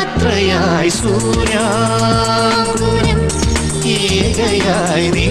യാത്രയായി സൂര്യാകുലം ഏകയായി നീ